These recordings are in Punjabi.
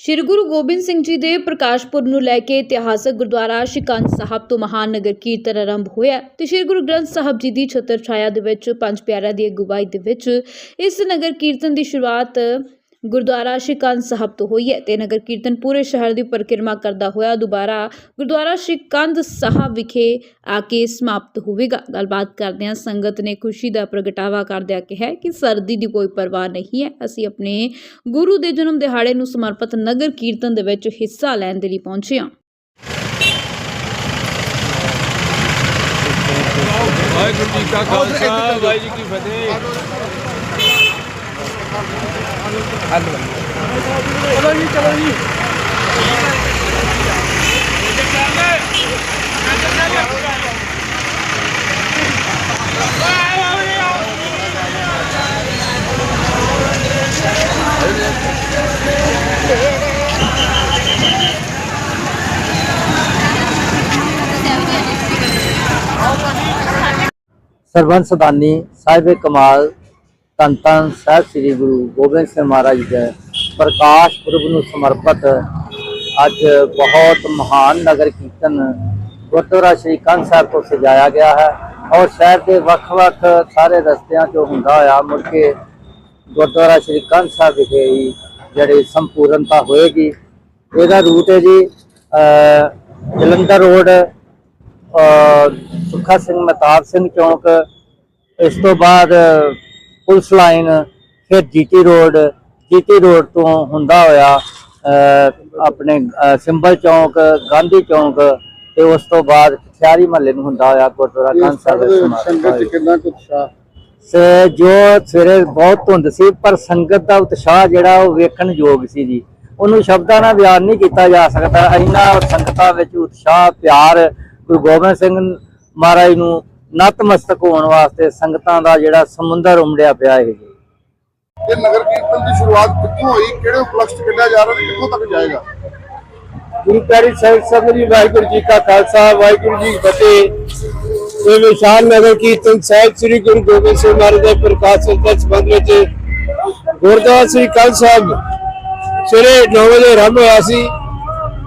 ਸ਼੍ਰੀ ਗੁਰੂ ਗੋਬਿੰਦ ਸਿੰਘ ਜੀ ਦੇ ਪ੍ਰਕਾਸ਼ ਪੁਰਬ ਨੂੰ ਲੈ ਕੇ ਇਤਿਹਾਸਕ ਗੁਰਦੁਆਰਾ ਸ਼ਿਕੰਜ ਸਾਹਿਬ ਤੋਂ ਮਹਾਨ ਨਗਰ ਕੀਰਤਨ ਆਰੰਭ ਹੋਇਆ ਤੇ ਸ਼੍ਰੀ ਗੁਰੂ ਗ੍ਰੰਥ ਸਾਹਿਬ ਜੀ ਦੀ ਛਤਰ ਛਾਇਆ ਦੇ ਵਿੱਚ ਪੰਜ ਪਿਆਰਿਆਂ ਦੀ ਅਗਵਾਈ ਦੇ ਵਿੱਚ ਇਸ ਨਗਰ ਕੀਰਤਨ ਦੀ ਸ਼ੁਰੂਆਤ ਗੁਰਦੁਆਰਾ ਸ਼੍ਰੀ ਸ਼ਿਕੰਜ ਸਾਹਿਬ ਤੋਂ ਹੋਈ ਹੈ ਤੇ ਨਗਰ ਕੀਰਤਨ ਪੂਰੇ ਸ਼ਹਿਰ ਦੀ ਪਰਿਕਰਮਾ ਕਰਦਾ ਹੋਇਆ ਦੁਬਾਰਾ ਗੁਰਦੁਆਰਾ ਸ਼੍ਰੀ ਸ਼ਿਕੰਜ ਸਾਹਿਬ ਵਿਖੇ ਆ ਕੇ ਸਮਾਪਤ ਹੋਵੇਗਾ। ਗੱਲਬਾਤ ਕਰਦਿਆਂ ਸੰਗਤ ਨੇ ਖੁਸ਼ੀ ਦਾ ਪ੍ਰਗਟਾਵਾ ਕਰਦਿਆਂ ਕਿਹਾ ਕਿ ਸਰਦੀ ਦੀ ਕੋਈ ਪਰਵਾਹ ਨਹੀਂ ਹੈ। ਅਸੀਂ ਆਪਣੇ ਗੁਰੂ ਦੇ ਜਨਮ ਦਿਹਾੜੇ ਨੂੰ ਸਮਰਪਿਤ ਨਗਰ ਕੀਰਤਨ ਦੇ ਵਿੱਚ ਹਿੱਸਾ ਲੈਣ ਦੇ ਲਈ ਪਹੁੰਚੇ ਹਾਂ। ਵਾਹਿਗੁਰੂ ਜੀ ਕਾ ਖਾਲਸਾ, ਵਾਹਿਗੁਰੂ ਜੀ ਕੀ ਫਤਿਹ। सरबंस दानी साहिब कमाल ਧੰਨ ਧੰਨ ਸਾਹਿਬ ਸ੍ਰੀ ਗੁਰੂ ਗੋਬਿੰਦ ਸਿੰਘ ਮਹਾਰਾਜ ਦੇ ਪ੍ਰਕਾਸ਼ ਪੁਰਬ ਨੂੰ ਸਮਰਪਿਤ ਅੱਜ ਬਹੁਤ ਮਹਾਨ ਨਗਰ ਕੀਰਤਨ ਗੁਰਦੁਆਰਾ ਸ਼੍ਰੀ ਕੰਧ ਸਾਹਿਬ ਤੋਂ ਸਜਾਇਆ ਗਿਆ ਹੈ ਔਰ ਸ਼ਹਿਰ ਦੇ ਵੱਖ-ਵੱਖ ਸਾਰੇ ਰਸਤਿਆਂ 'ਚੋਂ ਹੁੰਦਾ ਹੋਇਆ ਮੁੜ ਕੇ ਗੁਰਦੁਆਰਾ ਸ਼੍ਰੀ ਕੰਧ ਸਾਹਿਬ ਵਿਖੇ ਹੀ ਜਿਹੜੀ ਸੰਪੂਰਨਤਾ ਹੋਏਗੀ। ਇਹਦਾ ਰੂਟ ਹੈ ਜੀ ਜਲੰਧਰ ਰੋਡ, ਅਹ, ਸੁੱਖਾ ਸਿੰਘ ਮਹਤਾਬ ਸਿੰਘ ਚੌਂਕ। ਇਸ ਤੋਂ ਬਾਅਦ ਪੁਲਿਸ ਲਾਈਨ ਫਿਰ ਜੀਟੀ ਰੋਡ ਜੀਟੀ ਰੋਡ ਤੋਂ ਹੁੰਦਾ ਹੋਇਆ ਆਪਣੇ ਸਿੰਬਲ ਚੌਂਕ ਗਾਂਧੀ ਚੌਂਕ ਤੇ ਉਸ ਤੋਂ ਬਾਅਦ ਖਿਆਰੀ ਮਹੱਲੇ ਨੂੰ ਹੁੰਦਾ ਹੋਇਆ ਗੁਰਦੁਆਰਾ ਕੰਨ ਸਾਹਿਬ ਸੰਗਤ ਕਿੰਨਾ ਕੁ ਉਤਸ਼ਾਹ? ਸੇ ਜੋ ਸਵੇਰੇ ਬਹੁਤ ਧੁੰਦ ਸੀ ਪਰ ਸੰਗਤ ਦਾ ਉਤਸ਼ਾਹ ਜਿਹੜਾ ਉਹ ਵੇਖਣ ਯੋਗ ਸੀ ਜੀ। ਉਹਨੂੰ ਸ਼ਬਦਾਂ ਨਾਲ ਬਿਆਨ ਨਹੀਂ ਕੀਤਾ ਜਾ ਸਕਦਾ। ਇੰਨਾ ਸੰਗਤਾਂ ਵਿੱਚ ਉਤਸ਼ਾਹ ਪਿਆਰ ਗੁਰੂ ਗੋਬਿੰਦ ਸਿੰਘ ਮਹਾਰਾਜ ਨੂੰ ਨਤਮਸਤਕ ਹੋਣ ਵਾਸਤੇ ਸੰਗਤਾਂ ਦਾ ਜਿਹੜਾ ਸਮੁੰਦਰ ਉਮੜਿਆ ਪਿਆ ਹੈ ਜੀ ਇਹ ਨਗਰ ਕੀਰਤਨ ਦੀ ਸ਼ੁਰੂਆਤ ਕਿੱਥੋਂ ਹੋਈ? ਕਿਹੜੇ ਉਪਲਕਸ਼ ਕੱਢਿਆ ਜਾ ਰਿਹਾ ਤੇ ਕਿੱਥੋਂ ਤੱਕ ਜਾਏਗਾ? ਗੁਰੂ ਪਿਆਰੀ ਸਾਹਿਬ ਸਭ ਜੀ ਵਾਹਿਗੁਰੂ ਜੀ ਕਾ ਖਾਲਸਾ ਵਾਹਿਗੁਰੂ ਜੀ ਫਤਿਹ। ਇਹ ਵਿਸ਼ਾਲ ਨਗਰ ਕੀਰਤਨ ਸਾਹਿਬ ਸ੍ਰੀ ਗੁਰੂ ਗੋਬਿੰਦ ਸਿੰਘ ਮਹਾਰਾਜ ਦੇ ਪ੍ਰਕਾਸ਼ ਉਤਸਵ ਦੇ ਸੰਬੰਧ ਵਿੱਚ ਗੁਰਦੁਆਰਾ ਸ੍ਰੀ ਕੰਧ ਸਾਹਿਬ ਸਵੇਰੇ 9 ਵਜੇ ਆਰੰਭ ਹੋਇਆ ਸੀ।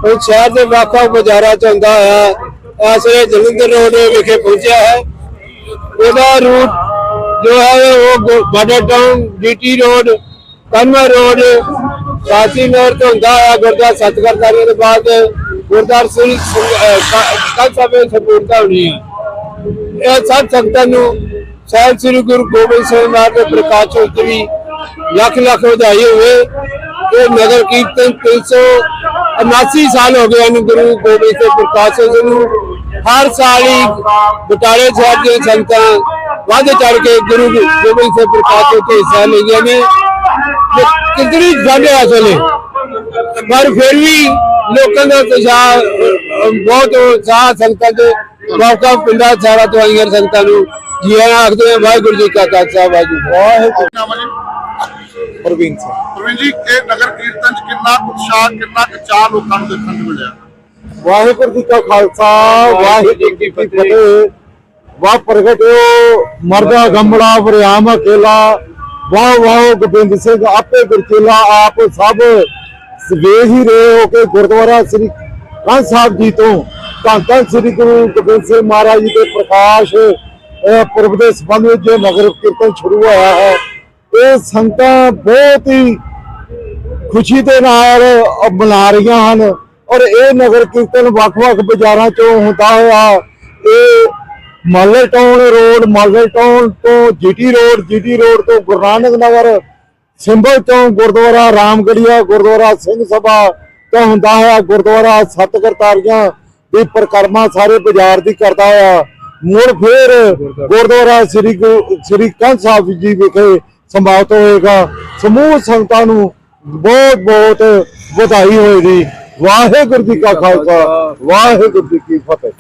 ਉਹ ਸ਼ਹਿਰ ਦੇ ਵੱਖ-ਵੱਖ ਬਾਜ਼ਾਰਾਂ ਚ ਹੁੰਦਾ ਹੋਇਆ ਇਸ ਵੇਲੇ ਜਲੰਧਰ ਰੋਡ ਵਿਖੇ ਪਹੁੰਚਿਆ ਹੈ। ਉਹਦਾ ਰੂਟ ਜੋ ਹੈ ਉਹ ਬਾਰਡਰ ਟਾਊਨ ਡੀਟੀ ਰੋਡ ਕਨਵਾ ਰੋਡ ਕਾਸੀ ਨਗਰ ਤੋਂ ਹੁੰਦਾ ਹੈ, ਗੁਰਦੁਆਰਾ ਸਤਗੁਰਦਾਰੀ ਦੇ ਬਾਅਦ ਗੁਰਦੁਆਰਾ ਸ੍ਰੀ ਕੱਲ ਸਾਹਿਬ ਸੰਪੂਰਨਤਾ ਹੋਣੀ ਹੈ ਇਹ ਸਭ ਸੰਗਤਾਂ ਨੂੰ ਸਾਹਿਬ ਸ੍ਰੀ ਗੁਰੂ ਗੋਬਿੰਦ ਸਿੰਘ ਮਹਾਰਾਜ ਦੇ ਪ੍ਰਕਾਸ਼ ਉਤਸਵ ਵੀ ਲੱਖ ਲੱਖ ਵਧਾਈ ਹੋਵੇ ਇਹ ਨਗਰ ਕੀਰਤਨ 379 ਸਾਲ ਹੋ ਗਏ ਹਨ ਗੁਰੂ ਗੋਬਿੰਦ ਸਿੰਘ ਪ੍ਰਕਾਸ਼ ਉਤਸਵ ਨੂੰ। ਹਰ ਸਾਲ ਹੀ ਬਟਾਲੇ ਸਾਹਿਬ ਦੀਆਂ ਸੰਗਤਾਂ ਵੱਧ ਚੜ ਕੇ ਗੁਰੂ ਗੋਬਿੰਦ ਸਿੰਘ ਪ੍ਰਕਾਸ਼ ਉਤਸਵ ਹਿੱਸਾ ਲੈਂਦੀਆਂ ਨੇ। ਤੇ ਕਿਤਨੀ ਜਾਂਦੇ ਅਸਲੇ ਪਰ ਫਿਰ ਵੀ ਲੋਕਾਂ ਦਾ ਉਤਸ਼ਾਹ ਬਹੁਤ ਉਤਸ਼ਾਹ ਸੰਗਤਾਂ ਦੇ ਮੌਕਾ ਪਿੰਡਾਂ ਸਾਰਾ ਤੋਂ ਆਈਆਂ ਸੰਗਤਾਂ ਨੂੰ। ਜੀ ਆਖਦੇ ਹਾਂ ਵਾਹਿਗੁਰੂ ਜੀ ਕਾ ਖਾਲਸਾ ਵਾਹਿਗੁਰੂ ਜੀ ਜੀ? ਪ੍ਰਵੀਨ ਸਿੰਘ। ਪ੍ਰਵੀਨ ਜੀ ਇਹ ਨਗਰ ਕੀਰਤਨ ਚ ਕਿੰਨਾ ਉਤਸ਼ਾਹ ਕਿੰਨਾ ਕੁ ਚਾਹ ਲੋਕਾਂ ਨੂੰ ਦੇਖਣ ਨੂੰ ਮਿਲਿਆ? ਵਾਹਿਗੁਰੂ ਜੀ ਕਾ ਖਾਲਸਾ ਵਾਹਿਗੁਰੂ ਜੀ ਕੀ ਫਤਿਹ। ਵਾਹ ਪ੍ਰਗਟਿਓ ਮਰਦਾ ਗੰਮੜਾ ਵਰਿਆਮ ਅਕੇਲਾ। ਵਾਹ ਵਾਹ ਗੋਬਿੰਦ ਸਿੰਘ ਆਪੇ ਗੁਰਚੇਲਾ ਆਪ ਸਭ ਸਵੇਹ ਹੀ ਰਹੇ ਹੋ ਕੇ ਗੁਰਦੁਆਰਾ ਸ੍ਰੀ ਕੰਨ ਸਾਹਿਬ ਜੀ ਤੋਂ। ਧੰਨ ਧੰਨ ਸ੍ਰੀ ਗੁਰੂ ਗੋਬਿੰਦ ਸਿੰਘ ਮਹਾਰਾਜ ਜੀ ਦੇ ਪ੍ਰਕਾਸ਼ ਪੁਰਬ ਦੇ ਸੰਬੰਧ ਵਿੱਚ ਜੋ ਨਗਰ ਕੀਰਤਨ ਸ਼ੁਰੂ ਹੋਇਆ ਹੈ ਇਹ ਸੰਗਤਾਂ ਬਹੁਤ ਹੀ ਖੁਸ਼ੀ ਦੇ ਨਾਲ ਮਨਾ ਰਹੀਆਂ ਹਨ ਔਰ ਇਹ ਨਗਰ ਕੀਰਤਨ ਵੱਖ-ਵੱਖ ਬਾਜ਼ਾਰਾਂ ਚੋਂ ਹੁੰਦਾ ਹੋਇਆ। ਇਹ model town road model town ਤੋਂ ਜੀਟੀ ਰੋਡ ਜੀਟੀ ਰੋਡ ਤੋਂ ਗੁਰੂ ਨਾਨਕ ਨਗਰ, ਸਿੰਬਲ ਤੋਂ ਗੁਰਦੁਆਰਾ ਰਾਮਗੜੀਆ, ਗੁਰਦੁਆਰਾ ਸਿੰਘ ਸਭਾ ਤੋਂ ਹੁੰਦਾ ਹੋਇਆ। ਗੁਰਦੁਆਰਾ ਸਤਗੁਰਤਾਰੀਆਂ ਦੀ ਪਰਿਕਰਮਾ ਸਾਰੇ ਬਾਜ਼ਾਰ ਦੀ ਕਰਦਾ ਹੋਇਆ। ਮੁੜ ਫੇਰ ਗੁਰਦੁਆਰਾ ਸ੍ਰੀ ਗੁਰੂ- ਸ੍ਰੀ ਕੰਧ ਸਾਹਿਬ ਜੀ ਵਿਖੇ ਸਮਾਪਤ ਹੋਏਗਾ। ਸਮੂਹ ਸੰਗਤਾਂ ਨੂੰ ਬਹੁਤ ਬਹੁਤ ਵਧਾਈ ਹੋਏਗੀ ਵਾਹਿਗੁਰੂ ਜੀ ਕਾ ਖਾਲਸਾ ਵਾਹਿਗੁਰੂ ਜੀ ਕੀ ਫਤਿਹ।